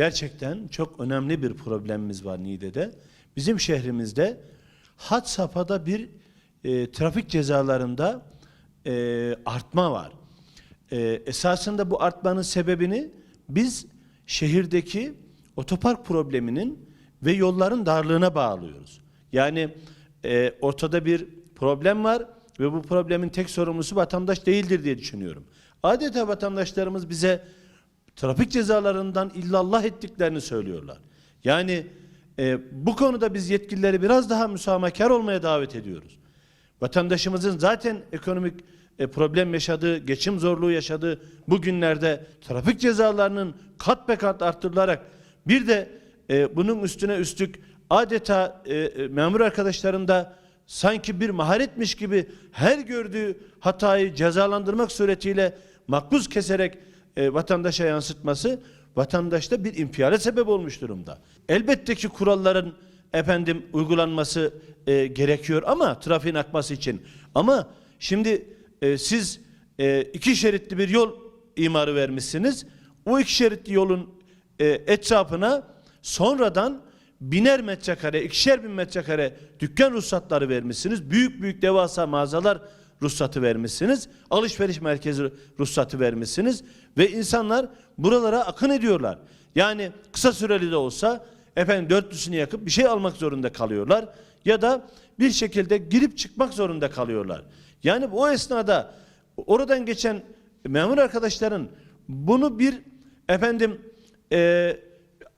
gerçekten çok önemli bir problemimiz var Niğde'de. Bizim şehrimizde had safhada bir e, trafik cezalarında e, artma var. E, esasında bu artmanın sebebini biz şehirdeki otopark probleminin ve yolların darlığına bağlıyoruz. Yani e, ortada bir problem var ve bu problemin tek sorumlusu vatandaş değildir diye düşünüyorum. Adeta vatandaşlarımız bize trafik cezalarından illallah ettiklerini söylüyorlar. Yani e, bu konuda biz yetkilileri biraz daha müsamahkar olmaya davet ediyoruz. Vatandaşımızın zaten ekonomik e, problem yaşadığı, geçim zorluğu yaşadığı bu günlerde trafik cezalarının kat be kat arttırılarak bir de e, bunun üstüne üstlük adeta e, e, memur arkadaşların da sanki bir maharetmiş gibi her gördüğü hatayı cezalandırmak suretiyle makbuz keserek e, vatandaşa yansıtması vatandaşta bir infiale sebep olmuş durumda. Elbette ki kuralların efendim uygulanması e, gerekiyor ama trafiğin akması için. Ama şimdi e, siz e, iki şeritli bir yol imarı vermişsiniz. O iki şeritli yolun e, etrafına sonradan biner metrekare, ikişer bin metrekare dükkan ruhsatları vermişsiniz. Büyük büyük devasa mağazalar ruhsatı vermişsiniz. Alışveriş merkezi ruhsatı vermişsiniz. Ve insanlar buralara akın ediyorlar. Yani kısa süreli de olsa efendim dörtlüsünü yakıp bir şey almak zorunda kalıyorlar. Ya da bir şekilde girip çıkmak zorunda kalıyorlar. Yani o esnada oradan geçen memur arkadaşların bunu bir efendim e,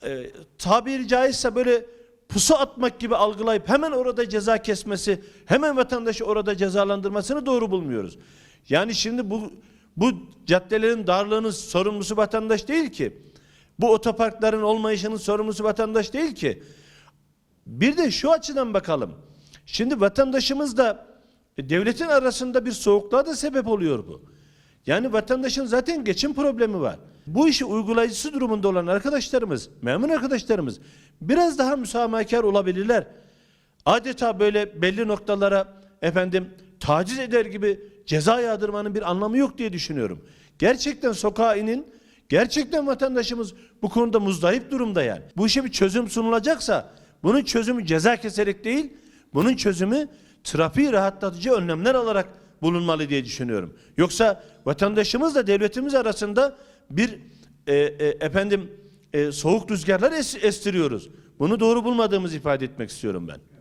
e, tabiri caizse böyle pusu atmak gibi algılayıp hemen orada ceza kesmesi, hemen vatandaşı orada cezalandırmasını doğru bulmuyoruz. Yani şimdi bu bu caddelerin darlığının sorumlusu vatandaş değil ki. Bu otoparkların olmayışının sorumlusu vatandaş değil ki. Bir de şu açıdan bakalım. Şimdi vatandaşımız da e, devletin arasında bir soğukluğa da sebep oluyor bu. Yani vatandaşın zaten geçim problemi var. Bu işi uygulayıcısı durumunda olan arkadaşlarımız, memur arkadaşlarımız biraz daha müsamahakar olabilirler. Adeta böyle belli noktalara efendim taciz eder gibi ceza yağdırmanın bir anlamı yok diye düşünüyorum. Gerçekten sokağa inin, gerçekten vatandaşımız bu konuda muzdarip durumda yani. Bu işe bir çözüm sunulacaksa bunun çözümü ceza keserek değil, bunun çözümü trafiği rahatlatıcı önlemler alarak bulunmalı diye düşünüyorum. Yoksa vatandaşımızla devletimiz arasında bir e, e, efendim e, soğuk rüzgarlar es, estiriyoruz. Bunu doğru bulmadığımızı ifade etmek istiyorum ben.